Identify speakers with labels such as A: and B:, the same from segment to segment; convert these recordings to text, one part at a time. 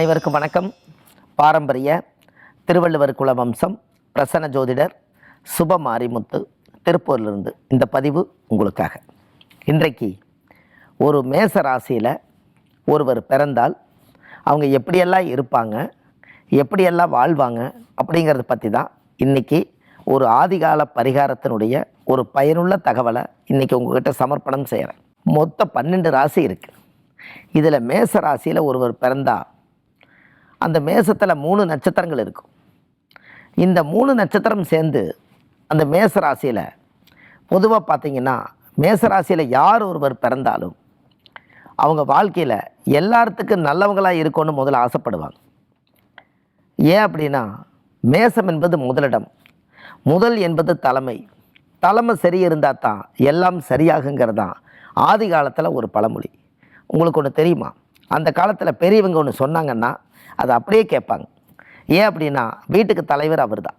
A: அனைவருக்கும் வணக்கம் பாரம்பரிய திருவள்ளுவர் குல வம்சம் பிரசன்ன ஜோதிடர் சுப மாரிமுத்து திருப்பூரிலிருந்து இந்த பதிவு உங்களுக்காக இன்றைக்கு ஒரு மேச ராசியில் ஒருவர் பிறந்தால் அவங்க எப்படியெல்லாம் இருப்பாங்க எப்படியெல்லாம் வாழ்வாங்க அப்படிங்கிறத பற்றி தான் இன்றைக்கி ஒரு ஆதிகால பரிகாரத்தினுடைய ஒரு பயனுள்ள தகவலை இன்றைக்கி உங்கள்கிட்ட சமர்ப்பணம் செய்கிறேன் மொத்தம் பன்னெண்டு ராசி இருக்குது இதில் மேச ராசியில் ஒருவர் பிறந்தால் அந்த மேசத்தில் மூணு நட்சத்திரங்கள் இருக்கும் இந்த மூணு நட்சத்திரம் சேர்ந்து அந்த மேச ராசியில் பொதுவாக பார்த்திங்கன்னா மேச ராசியில் யார் ஒருவர் பிறந்தாலும் அவங்க வாழ்க்கையில் எல்லாத்துக்கும் நல்லவங்களாக இருக்கணும்னு முதல்ல ஆசைப்படுவாங்க ஏன் அப்படின்னா மேசம் என்பது முதலிடம் முதல் என்பது தலைமை தலைமை சரி இருந்தால் தான் எல்லாம் சரியாகுங்கிறது தான் ஆதி காலத்தில் ஒரு பழமொழி உங்களுக்கு ஒன்று தெரியுமா அந்த காலத்தில் பெரியவங்க ஒன்று சொன்னாங்கன்னா அதை அப்படியே கேட்பாங்க ஏன் அப்படின்னா வீட்டுக்கு தலைவர் அவர் தான்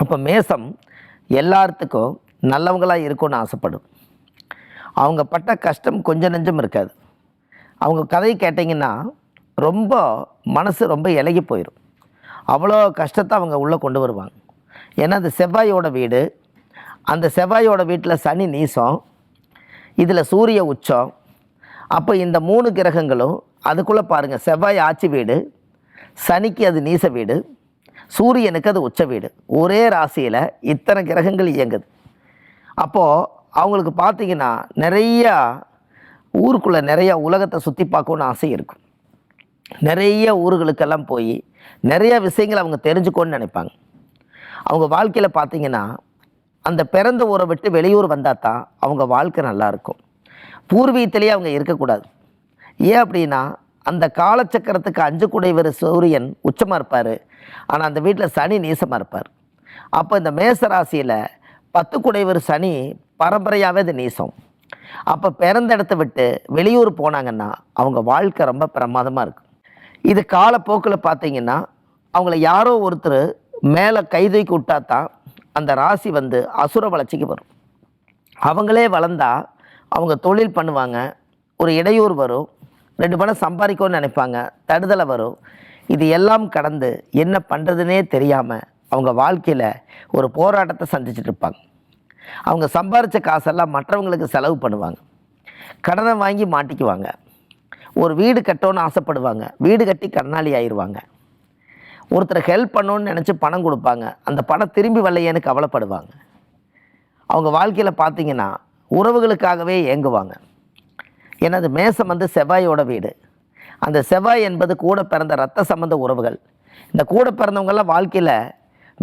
A: அப்போ மேசம் எல்லாத்துக்கும் நல்லவங்களாக இருக்கும்னு ஆசைப்படும் அவங்க பட்ட கஷ்டம் கொஞ்சம் நெஞ்சம் இருக்காது அவங்க கதையை கேட்டிங்கன்னா ரொம்ப மனசு ரொம்ப இலகி போயிடும் அவ்வளோ கஷ்டத்தை அவங்க உள்ளே கொண்டு வருவாங்க ஏன்னா அந்த செவ்வாயோட வீடு அந்த செவ்வாயோட வீட்டில் சனி நீசம் இதில் சூரிய உச்சம் அப்போ இந்த மூணு கிரகங்களும் அதுக்குள்ளே பாருங்கள் செவ்வாய் ஆட்சி வீடு சனிக்கு அது நீச வீடு சூரியனுக்கு அது உச்ச வீடு ஒரே ராசியில் இத்தனை கிரகங்கள் இயங்குது அப்போது அவங்களுக்கு பார்த்திங்கன்னா நிறையா ஊருக்குள்ளே நிறையா உலகத்தை சுற்றி பார்க்கணுன்னு ஆசை இருக்கும் நிறைய ஊர்களுக்கெல்லாம் போய் நிறையா விஷயங்கள் அவங்க தெரிஞ்சுக்கோன்னு நினைப்பாங்க அவங்க வாழ்க்கையில் பார்த்திங்கன்னா அந்த பிறந்த ஊரை விட்டு வெளியூர் வந்தால் தான் அவங்க வாழ்க்கை நல்லாயிருக்கும் பூர்வீகத்திலேயே அவங்க இருக்கக்கூடாது ஏன் அப்படின்னா அந்த காலச்சக்கரத்துக்கு அஞ்சு வர சூரியன் உச்சமாக இருப்பார் ஆனால் அந்த வீட்டில் சனி நீசமாக இருப்பார் அப்போ இந்த மேச ராசியில் பத்து குடைவர் சனி பரம்பரையாகவே அது நீசம் அப்போ பிறந்த இடத்த விட்டு வெளியூர் போனாங்கன்னா அவங்க வாழ்க்கை ரொம்ப பிரமாதமாக இருக்கும் இது காலப்போக்கில் பார்த்தீங்கன்னா அவங்கள யாரோ ஒருத்தர் மேலே கைதைக்கு விட்டா தான் அந்த ராசி வந்து அசுர வளர்ச்சிக்கு வரும் அவங்களே வளர்ந்தால் அவங்க தொழில் பண்ணுவாங்க ஒரு இடையூறு வரும் ரெண்டு பணம் சம்பாதிக்கணும்னு நினைப்பாங்க தடுதலை வரும் இது எல்லாம் கடந்து என்ன பண்ணுறதுனே தெரியாமல் அவங்க வாழ்க்கையில் ஒரு போராட்டத்தை சந்திச்சுட்டு இருப்பாங்க அவங்க சம்பாரித்த காசெல்லாம் மற்றவங்களுக்கு செலவு பண்ணுவாங்க கடனை வாங்கி மாட்டிக்குவாங்க ஒரு வீடு கட்டணும்னு ஆசைப்படுவாங்க வீடு கட்டி கடனாளி ஆயிடுவாங்க ஒருத்தரை ஹெல்ப் பண்ணணும்னு நினச்சி பணம் கொடுப்பாங்க அந்த பணம் திரும்பி வரலையேன்னு கவலைப்படுவாங்க அவங்க வாழ்க்கையில் பார்த்திங்கன்னா உறவுகளுக்காகவே ஏங்குவாங்க எனது மேசம் வந்து செவ்வாயோட வீடு அந்த செவ்வாய் என்பது கூட பிறந்த ரத்த சம்பந்த உறவுகள் இந்த கூட பிறந்தவங்கெல்லாம் வாழ்க்கையில்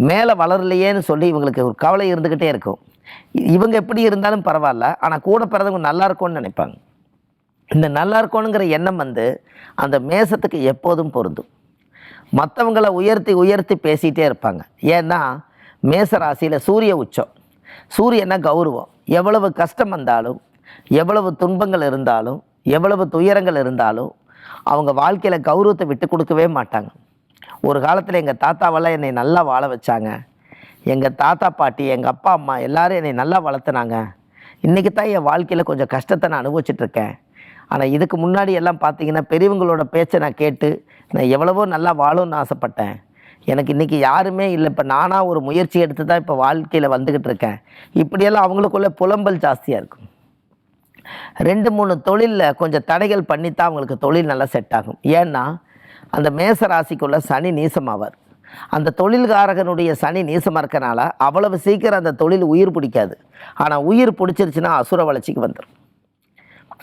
A: மேலே வளரலையேன்னு சொல்லி இவங்களுக்கு ஒரு கவலை இருந்துக்கிட்டே இருக்கும் இவங்க எப்படி இருந்தாலும் பரவாயில்ல ஆனால் கூட பிறந்தவங்க நல்லா இருக்கும்னு நினைப்பாங்க இந்த நல்லா இருக்கணுங்கிற எண்ணம் வந்து அந்த மேசத்துக்கு எப்போதும் பொருந்தும் மற்றவங்களை உயர்த்தி உயர்த்தி பேசிகிட்டே இருப்பாங்க ஏன்னா மேச ராசியில் சூரிய உச்சம் சூரியனை கௌரவம் எவ்வளவு கஷ்டம் வந்தாலும் எவ்வளவு துன்பங்கள் இருந்தாலும் எவ்வளவு துயரங்கள் இருந்தாலும் அவங்க வாழ்க்கையில் கௌரவத்தை விட்டு கொடுக்கவே மாட்டாங்க ஒரு காலத்தில் எங்கள் தாத்தாவெல்லாம் என்னை நல்லா வாழ வச்சாங்க எங்கள் தாத்தா பாட்டி எங்கள் அப்பா அம்மா எல்லோரும் என்னை நல்லா வளர்த்துனாங்க இன்றைக்கி தான் என் வாழ்க்கையில் கொஞ்சம் கஷ்டத்தை நான் அனுபவிச்சிட்ருக்கேன் ஆனால் இதுக்கு முன்னாடி எல்லாம் பார்த்தீங்கன்னா பெரியவங்களோட பேச்சை நான் கேட்டு நான் எவ்வளவோ நல்லா வாழும்னு ஆசைப்பட்டேன் எனக்கு இன்றைக்கி யாருமே இல்லை இப்போ நானாக ஒரு முயற்சி எடுத்து தான் இப்போ வாழ்க்கையில் வந்துக்கிட்டு இருக்கேன் இப்படியெல்லாம் அவங்களுக்குள்ளே புலம்பல் ஜாஸ்தியாக இருக்கும் ரெண்டு மூணு தொழிலில் கொஞ்சம் தடைகள் பண்ணித்தான் அவங்களுக்கு தொழில் நல்லா செட் ஆகும் ஏன்னா அந்த மேச ராசிக்குள்ளே சனி நீசமாவார் அந்த தொழில்காரகனுடைய சனி நீசமாக இருக்கனால அவ்வளவு சீக்கிரம் அந்த தொழில் உயிர் பிடிக்காது ஆனால் உயிர் பிடிச்சிருச்சுன்னா அசுர வளர்ச்சிக்கு வந்துடும்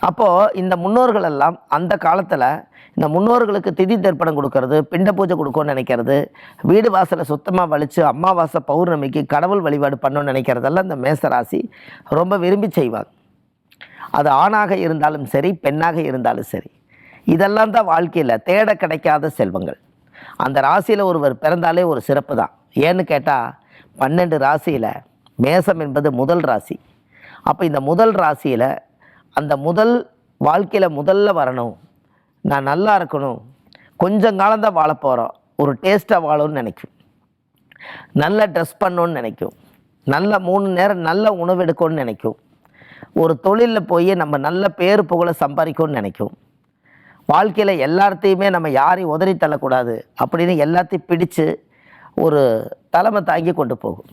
A: அப்போது இந்த முன்னோர்கள் எல்லாம் அந்த காலத்தில் இந்த முன்னோர்களுக்கு திதி தர்ப்பணம் கொடுக்கறது பிண்ட பூஜை கொடுக்கணும்னு நினைக்கிறது வீடு வாசலை சுத்தமாக வலித்து அம்மாவாசை பௌர்ணமிக்கு கடவுள் வழிபாடு பண்ணணும்னு நினைக்கிறதெல்லாம் இந்த மேசராசி ரொம்ப விரும்பி செய்வாங்க அது ஆணாக இருந்தாலும் சரி பெண்ணாக இருந்தாலும் சரி இதெல்லாம் தான் வாழ்க்கையில் தேட கிடைக்காத செல்வங்கள் அந்த ராசியில் ஒருவர் பிறந்தாலே ஒரு சிறப்பு தான் ஏன்னு கேட்டால் பன்னெண்டு ராசியில் மேசம் என்பது முதல் ராசி அப்போ இந்த முதல் ராசியில் அந்த முதல் வாழ்க்கையில் முதல்ல வரணும் நான் நல்லா இருக்கணும் கொஞ்சம் காலந்தான் வாழ போகிறோம் ஒரு டேஸ்ட்டாக வாழணும்னு நினைக்கும் நல்ல ட்ரெஸ் பண்ணணுன்னு நினைக்கும் நல்ல மூணு நேரம் நல்ல உணவு எடுக்கணும்னு நினைக்கும் ஒரு தொழிலில் போய் நம்ம நல்ல பேர் புகழை சம்பாதிக்கணும்னு நினைக்கும் வாழ்க்கையில் எல்லாத்தையுமே நம்ம யாரையும் உதறி தள்ளக்கூடாது அப்படின்னு எல்லாத்தையும் பிடிச்சு ஒரு தலைமை தாங்கி கொண்டு போகும்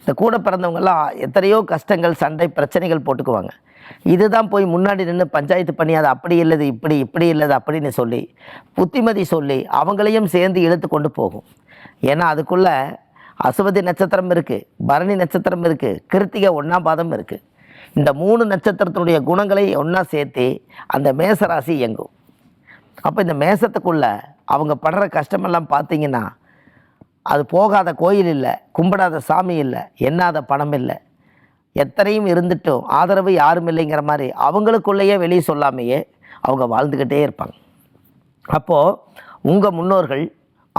A: இந்த கூட பிறந்தவங்கெல்லாம் எத்தனையோ கஷ்டங்கள் சண்டை பிரச்சனைகள் போட்டுக்குவாங்க இதுதான் போய் முன்னாடி நின்று பஞ்சாயத்து பண்ணி அது அப்படி இல்லது இப்படி இப்படி இல்லது அப்படின்னு சொல்லி புத்திமதி சொல்லி அவங்களையும் சேர்ந்து இழுத்து கொண்டு போகும் ஏன்னா அதுக்குள்ளே அசுவதி நட்சத்திரம் இருக்குது பரணி நட்சத்திரம் இருக்குது கிருத்திகை ஒன்றாம் பாதம் இருக்குது இந்த மூணு நட்சத்திரத்தினுடைய குணங்களை ஒன்றா சேர்த்து அந்த மேசராசி இயங்கும் அப்போ இந்த மேசத்துக்குள்ளே அவங்க படுற கஷ்டமெல்லாம் பார்த்தீங்கன்னா அது போகாத கோயில் இல்லை கும்பிடாத சாமி இல்லை எண்ணாத பணம் இல்லை எத்தனையும் இருந்துட்டும் ஆதரவு யாரும் இல்லைங்கிற மாதிரி அவங்களுக்குள்ளேயே வெளியே சொல்லாமையே அவங்க வாழ்ந்துக்கிட்டே இருப்பாங்க அப்போது உங்கள் முன்னோர்கள்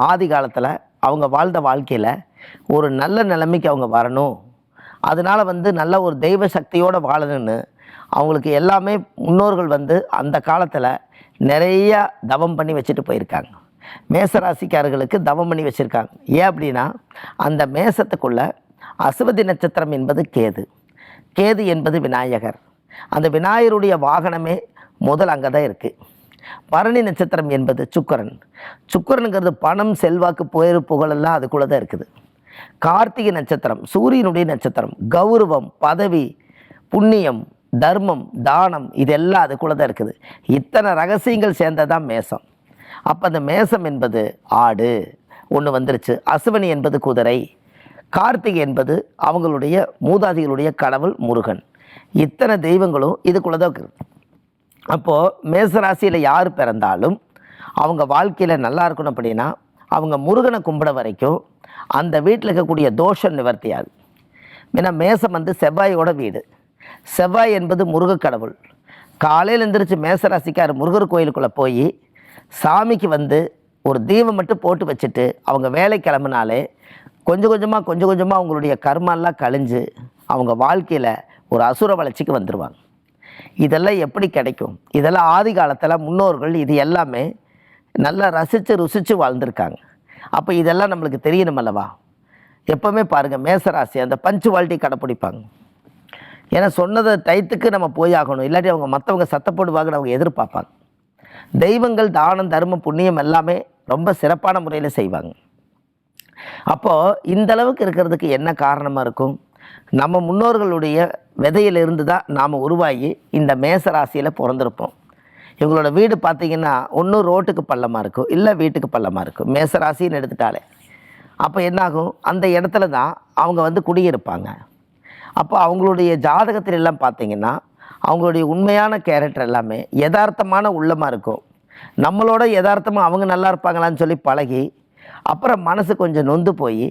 A: ஆதி காலத்தில் அவங்க வாழ்ந்த வாழ்க்கையில் ஒரு நல்ல நிலைமைக்கு அவங்க வரணும் அதனால் வந்து நல்ல ஒரு தெய்வ சக்தியோடு வாழணும்னு அவங்களுக்கு எல்லாமே முன்னோர்கள் வந்து அந்த காலத்தில் நிறையா தவம் பண்ணி வச்சுட்டு போயிருக்காங்க மேசராசிக்காரர்களுக்கு தவம் பண்ணி வச்சுருக்காங்க ஏன் அப்படின்னா அந்த மேசத்துக்குள்ளே அசுவதி நட்சத்திரம் என்பது கேது கேது என்பது விநாயகர் அந்த விநாயகருடைய வாகனமே முதல் அங்கே தான் இருக்குது பரணி நட்சத்திரம் என்பது சுக்கரன் சுக்கரனுங்கிறது பணம் செல்வாக்கு புகழ் புகழெல்லாம் அதுக்குள்ளே தான் இருக்குது கார்த்திகை நட்சத்திரம் சூரியனுடைய நட்சத்திரம் கௌரவம் பதவி புண்ணியம் தர்மம் தானம் இதெல்லாம் அதுக்குள்ள தான் இருக்குது இத்தனை ரகசியங்கள் சேர்ந்ததான் தான் மேசம் அப்போ அந்த மேசம் என்பது ஆடு ஒன்று வந்துருச்சு அசுவனி என்பது குதிரை கார்த்திகை என்பது அவங்களுடைய மூதாதிகளுடைய கடவுள் முருகன் இத்தனை தெய்வங்களும் இதுக்குள்ள தான் இருக்குது அப்போது மேசராசியில் யார் பிறந்தாலும் அவங்க வாழ்க்கையில் நல்லா இருக்கணும் அப்படின்னா அவங்க முருகனை கும்பிட வரைக்கும் அந்த வீட்டில் இருக்கக்கூடிய தோஷம் நிவர்த்தியாது ஏன்னா மேசம் வந்து செவ்வாயோட வீடு செவ்வாய் என்பது முருகக்கடவுள் காலையில் எந்திரிச்சு மேசராசிக்கார் முருகர் கோயிலுக்குள்ளே போய் சாமிக்கு வந்து ஒரு தீபம் மட்டும் போட்டு வச்சுட்டு அவங்க வேலை கிளம்புனாலே கொஞ்சம் கொஞ்சமாக கொஞ்சம் கொஞ்சமாக அவங்களுடைய கர்மெல்லாம் கழிஞ்சு அவங்க வாழ்க்கையில் ஒரு அசுர வளர்ச்சிக்கு வந்துடுவாங்க இதெல்லாம் எப்படி கிடைக்கும் இதெல்லாம் ஆதி காலத்தில் முன்னோர்கள் இது எல்லாமே நல்லா ரசித்து ருசித்து வாழ்ந்திருக்காங்க அப்போ இதெல்லாம் நம்மளுக்கு தெரியணும் அல்லவா எப்போவுமே பாருங்கள் மேசராசி அந்த பஞ்சுவாலிட்டி கடைப்பிடிப்பாங்க ஏன்னா சொன்னதை டைத்துக்கு நம்ம போய் ஆகணும் இல்லாட்டி அவங்க மற்றவங்க சத்தப்படுவாங்கன்னு அவங்க எதிர்பார்ப்பாங்க தெய்வங்கள் தானம் தர்மம் புண்ணியம் எல்லாமே ரொம்ப சிறப்பான முறையில் செய்வாங்க அப்போது இந்த அளவுக்கு இருக்கிறதுக்கு என்ன காரணமாக இருக்கும் நம்ம முன்னோர்களுடைய விதையிலிருந்து தான் நாம் உருவாகி இந்த மேசராசியில் ராசியில் பிறந்திருப்போம் இவங்களோட வீடு பார்த்திங்கன்னா ஒன்றும் ரோட்டுக்கு பள்ளமாக இருக்கும் இல்லை வீட்டுக்கு பள்ளமாக இருக்கும் மேசராசின்னு எடுத்துட்டாலே அப்போ என்னாகும் அந்த இடத்துல தான் அவங்க வந்து குடியிருப்பாங்க அப்போ அவங்களுடைய ஜாதகத்தில் எல்லாம் பார்த்திங்கன்னா அவங்களுடைய உண்மையான கேரக்டர் எல்லாமே யதார்த்தமான உள்ளமாக இருக்கும் நம்மளோட யதார்த்தமாக அவங்க நல்லா இருப்பாங்களான்னு சொல்லி பழகி அப்புறம் மனசு கொஞ்சம் நொந்து போய்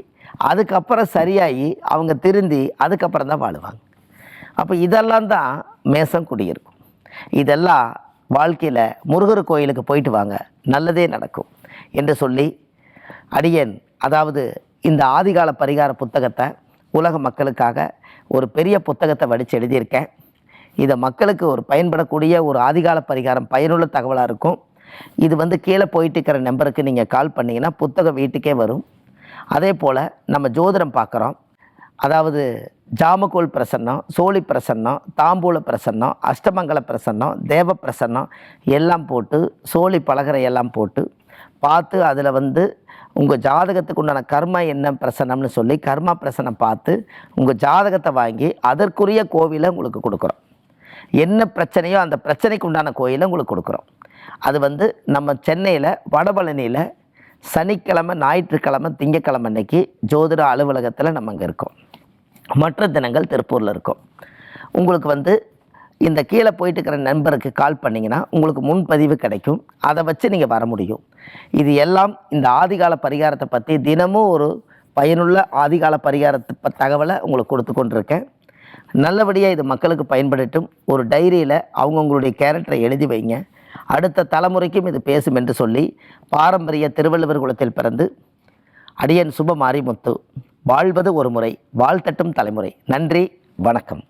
A: அதுக்கப்புறம் சரியாகி அவங்க திருந்தி அதுக்கப்புறம் தான் வாழுவாங்க அப்போ இதெல்லாம் தான் மேசம் குடியிருக்கும் இதெல்லாம் வாழ்க்கையில் முருகர் கோயிலுக்கு போயிட்டு வாங்க நல்லதே நடக்கும் என்று சொல்லி அடியன் அதாவது இந்த ஆதிகால பரிகார புத்தகத்தை உலக மக்களுக்காக ஒரு பெரிய புத்தகத்தை வடித்து எழுதியிருக்கேன் இதை மக்களுக்கு ஒரு பயன்படக்கூடிய ஒரு ஆதிகால பரிகாரம் பயனுள்ள தகவலாக இருக்கும் இது வந்து கீழே போயிட்டு இருக்கிற நம்பருக்கு நீங்கள் கால் பண்ணிங்கன்னா புத்தகம் வீட்டுக்கே வரும் அதே போல் நம்ம ஜோதிடம் பார்க்குறோம் அதாவது ஜாமக்கோல் பிரசன்னம் சோழி பிரசன்னம் தாம்பூல பிரசன்னம் அஷ்டமங்கல பிரசன்னம் தேவ பிரசன்னம் எல்லாம் போட்டு சோழி பலகரை எல்லாம் போட்டு பார்த்து அதில் வந்து உங்கள் ஜாதகத்துக்கு உண்டான கர்மா என்ன பிரசனம்னு சொல்லி கர்மா பிரசனம் பார்த்து உங்கள் ஜாதகத்தை வாங்கி அதற்குரிய கோவிலை உங்களுக்கு கொடுக்குறோம் என்ன பிரச்சனையோ அந்த பிரச்சனைக்கு உண்டான கோயிலை உங்களுக்கு கொடுக்குறோம் அது வந்து நம்ம சென்னையில் வடபழனியில் சனிக்கிழமை ஞாயிற்றுக்கிழமை திங்கக்கிழமை அன்னைக்கு ஜோதிட அலுவலகத்தில் நம்ம அங்கே இருக்கோம் மற்ற தினங்கள் திருப்பூரில் இருக்கும் உங்களுக்கு வந்து இந்த கீழே போயிட்டு இருக்கிற நண்பருக்கு கால் பண்ணிங்கன்னா உங்களுக்கு முன்பதிவு கிடைக்கும் அதை வச்சு நீங்கள் வர முடியும் இது எல்லாம் இந்த ஆதிகால பரிகாரத்தை பற்றி தினமும் ஒரு பயனுள்ள ஆதிகால பரிகாரத்தை ப தகவலை உங்களுக்கு கொடுத்து கொண்டிருக்கேன் நல்லபடியாக இது மக்களுக்கு பயன்படுத்தும் ஒரு டைரியில் அவங்கவுங்களுடைய கேரக்டரை எழுதி வைங்க அடுத்த தலைமுறைக்கும் இது பேசும் என்று சொல்லி பாரம்பரிய திருவள்ளுவர் குலத்தில் பிறந்து அடியன் சுப மாரிமுத்து வாழ்வது ஒரு முறை வாழ்த்தட்டும் தலைமுறை நன்றி வணக்கம்